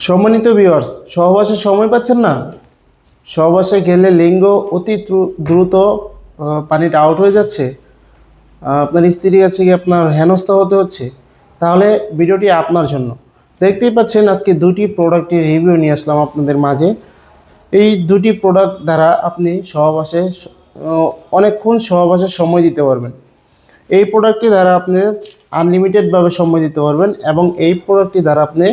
সম্মানিত ভিউয়ার্স সহবাসে সময় পাচ্ছেন না? সহবাসে গেলে লিঙ্গ অতি দ্রু- দ্রুত পানিটা আউট হয়ে যাচ্ছে। আপনার স্ত্রী কাছে গিয়ে আপনার হেনস্থা হতে হচ্ছে। তাহলে ভিডিওটি আপনার জন্য। দেখতেই পাচ্ছেন আজকে দুটি প্রোডাক্টের রিভিউ নিয়ে আসলাম আপনাদের মাঝে। এই দুটি প্রোডাক্ট দ্বারা আপনি সহবাসে অনেকক্ষণ সহবাসে সময় দিতে পারবেন। এই প্রোডাক্টটি দ্বারা আপনি আনলিমিটেডভাবে সময় দিতে পারবেন এবং এই প্রোডাক্টটি দ্বারা আপনি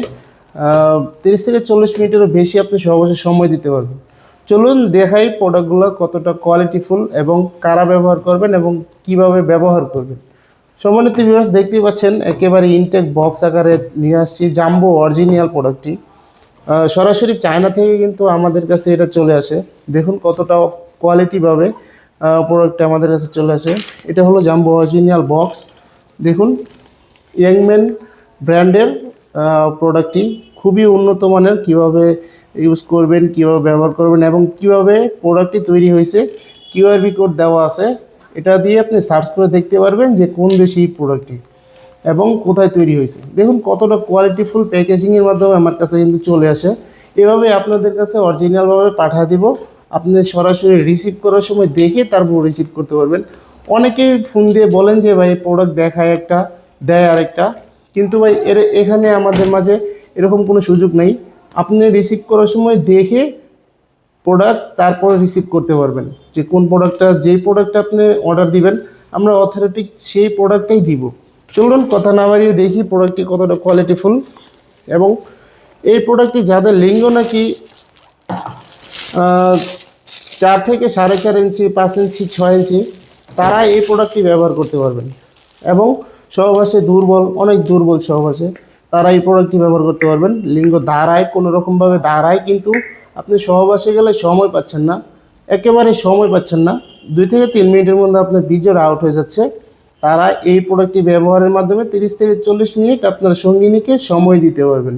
তিরিশ থেকে চল্লিশ মিনিটেরও বেশি আপনি সহবাসে সময় দিতে পারবেন। চলুন দেখাই প্রোডাক্টগুলো কতটা কোয়ালিটিফুল এবং কারা ব্যবহার করবেন এবং কীভাবে ব্যবহার করবেন। সম্মানিত ভিউয়ার্স দেখতেই পাচ্ছেন, একেবারে ইনটেক বক্স আকারে নিয়ে আসছি জাম্বো অরিজিনাল প্রোডাক্টটি সরাসরি চায়না থেকে কিন্তু আমাদের কাছে এটা চলে আসে। দেখুন কতটা কোয়ালিটিভাবে প্রোডাক্টটা আমাদের কাছে চলে আসে। এটা হলো জাম্বো অরিজিনাল বক্স দেখুন ইয়াংম্যান ব্র্যান্ডের প্রোডাক্টটি খুবই উন্নত মানের, কীভাবে ইউজ করবেন, কীভাবে ব্যবহার করবেন এবং কীভাবে প্রোডাক্টটি তৈরি হয়েছে কিউআরবি কোড দেওয়া আছে। এটা দিয়ে আপনি সার্চ করে দেখতে পারবেন যে কোন দেশি প্রোডাক্টটি এবং কোথায় তৈরি হয়েছে। দেখুন কতটা কোয়ালিটিফুল প্যাকেজিংয়ের মাধ্যমে আমার কাছে কিন্তু চলে আসে। এভাবে আপনাদের কাছে অরিজিনালভাবে পাঠা দিব। আপনি সরাসরি রিসিভ করার সময় দেখে তারপর রিসিভ করতে পারবেন। অনেকেই ফোন দিয়ে বলেন যে, ভাই প্রোডাক্ট দেখায় একটা, দেয় আরেকটা। কিন্তু ভাই, এর, এখানে আমাদের মাঝে এরকম কোনো সুযোগ নেই। আপনি রিসিভ করার সময় দেখে প্রোডাক্ট তারপরে রিসিভ করতে পারবেন। যে কোন প্রোডাক্টটা যেই প্রোডাক্টটা আপনি অর্ডার দিবেন, আমরা অথরিটিক সেই প্রোডাক্টটাই দিব। চলুন কথা না বাড়িয়ে দেখি প্রোডাক্টটি কতটা কোয়ালিটিফুল এবং এই প্রোডাক্টটি যাদের লিঙ্গ নাকি চার থেকে সাড়ে চার ইঞ্চি, পাঁচ ইঞ্চি, ছয় ইঞ্চি, তারা এই প্রোডাক্টটি ব্যবহার করতে পারবেন। এবং সহবাসে দুর্বল, অনেক দুর্বল সহবাসে তারা এই প্রোডাক্টটি ব্যবহার করতে পারবেন। লিঙ্গ দাঁড়ায় কোনো রকমভাবে দাঁড়ায় কিন্তু আপনি সহবাসে গেলে সময় পাচ্ছেন না। একেবারে সময় পাচ্ছেন না। দুই থেকে তিন মিনিটের মধ্যে আপনার বীজর আউট হয়ে যাচ্ছে। তারা এই প্রোডাক্টটি ব্যবহারের মাধ্যমে তিরিশ থেকে চল্লিশ মিনিট আপনার সঙ্গিনীকে সময় দিতে পারবেন।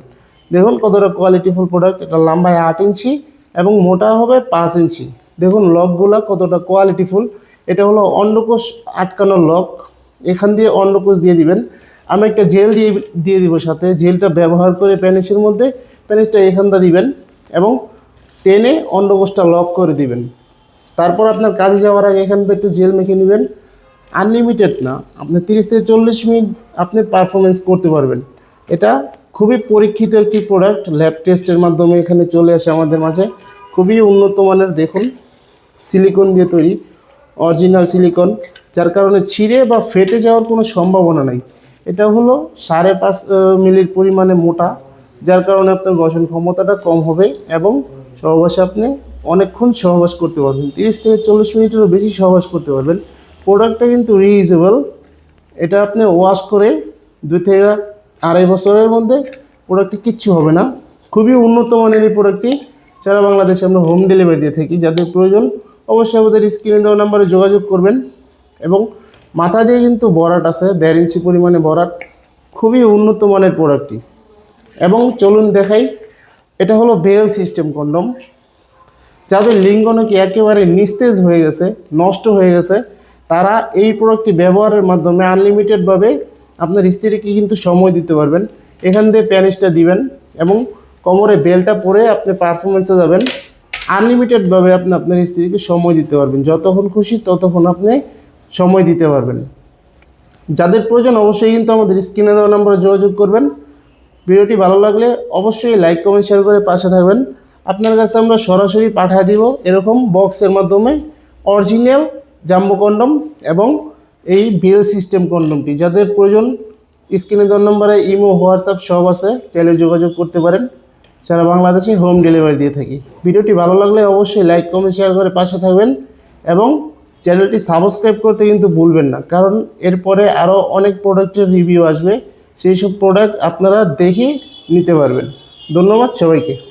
দেখুন কতটা কোয়ালিটিফুল প্রোডাক্ট এটা লম্বায় আট ইঞ্চি এবং মোটা হবে পাঁচ ইঞ্চি। দেখুন লকগুলা কতটা কোয়ালিটিফুল এটা হলো অন্ডকোষ আটকানোর লক। এখান দিয়ে অন্ডকোষ দিয়ে দিবেন। আমি একটা জেল দিয়ে দিয়ে দিব সাথে। জেলটা ব্যবহার করে প্যানিসের মধ্যে প্যানিসটা এখানটা দিবেন এবং টেনে অন্ডকোষটা লক করে দিবেন। তারপর আপনার কাজে যাওয়ার আগে এখান থেকে একটু জেল মেখে নেবেন। আনলিমিটেড না, আপনি তিরিশ থেকে চল্লিশ মিনিট আপনি পারফরমেন্স করতে পারবেন। এটা খুবই পরীক্ষিত একটি প্রোডাক্ট ল্যাব টেস্টের মাধ্যমে এখানে চলে আসে আমাদের মাঝে। খুবই উন্নত মানের, দেখুন সিলিকন দিয়ে তৈরি অরিজিনাল সিলিকন যার কারণে ছিঁড়ে বা ফেটে যাওয়ার কোনো সম্ভাবনা নাই। এটা হলো সাড়ে পাঁচ মিলির পরিমাণে মোটা, যার কারণে আপনার বসন ক্ষমতাটা কম হবে এবং সহবাসে আপনি অনেকক্ষণ সহবাস করতে পারবেন। তিরিশ থেকে চল্লিশ মিনিটেরও বেশি সহবাস করতে পারবেন। প্রোডাক্টটা কিন্তু রিইউজেবল এটা আপনি ওয়াশ করে দুই থেকে আড়াই বছরের মধ্যে প্রোডাক্টটি কিচ্ছু হবে না। খুবই উন্নত মানের এই প্রোডাক্টটি সারা বাংলাদেশে আমরা হোম ডেলিভারি দিয়ে থাকি। যাদের প্রয়োজন অবশ্যই আমাদের স্ক্রিনে দেওয়া নাম্বারে যোগাযোগ করবেন। এবং মাথা দিয়ে কিন্তু বরাট আছে, দেড় ইঞ্চি পরিমাণে বরাট, খুবই উন্নত মানের প্রোডাক্টটি এবং চলুন দেখাই, এটা হলো বেল সিস্টেম কন্ডম। যাদের লিঙ্গ নাকি একেবারে নিস্তেজ হয়ে গেছে, নষ্ট হয়ে গেছে, তারা এই প্রোডাক্টটি ব্যবহারের মাধ্যমে আনলিমিটেডভাবে আপনার স্ত্রীকে কিন্তু সময় দিতে পারবেন। এখান দিয়ে প্যানিসটা দিবেন এবং কোমরে বেলটা পরে আপনি পারফরমেন্সে যাবেন। আনলিমিটেডভাবে আপনি আপনার স্ত্রীকে সময় দিতে পারবেন। যতক্ষণ খুশি ততক্ষণ আপনি সময় দিতে পারবেন। যাদের প্রয়োজন অবশ্যই কিন্তু আমাদের স্ক্রিনে দেওয়া নম্বরে যোগাযোগ করবেন। ভিডিওটি ভালো লাগলে অবশ্যই লাইক, কমেন্ট শেয়ার করে পাশে থাকবেন। আপনার কাছে আমরা সরাসরি পাঠিয়ে দিব এরকম বক্সের মাধ্যমে অরিজিনাল জাম্বো কন্ডম এবং এই বিল সিস্টেম কন্ডমটি। যাদের প্রয়োজন স্ক্রিনে দেওয়ার নম্বরে ইমো, হোয়াটসঅ্যাপ সব আছে, চাইলে যোগাযোগ করতে পারেন। সারা বাংলাদেশে হোম ডেলিভারি দিয়ে থাকি। ভিডিওটি ভালো লাগলে অবশ্যই লাইক, কমেন্ট শেয়ার করে পাশে থাকবেন এবং চ্যানেলটি সাবস্ক্রাইব করতে কিন্তু ভুলবেন না। কারণ এরপরে আরও অনেক প্রোডাক্টের রিভিউ আসবে। সেই সব প্রোডাক্ট আপনারা দেখে নিতে পারবেন। ধন্যবাদ সবাইকে।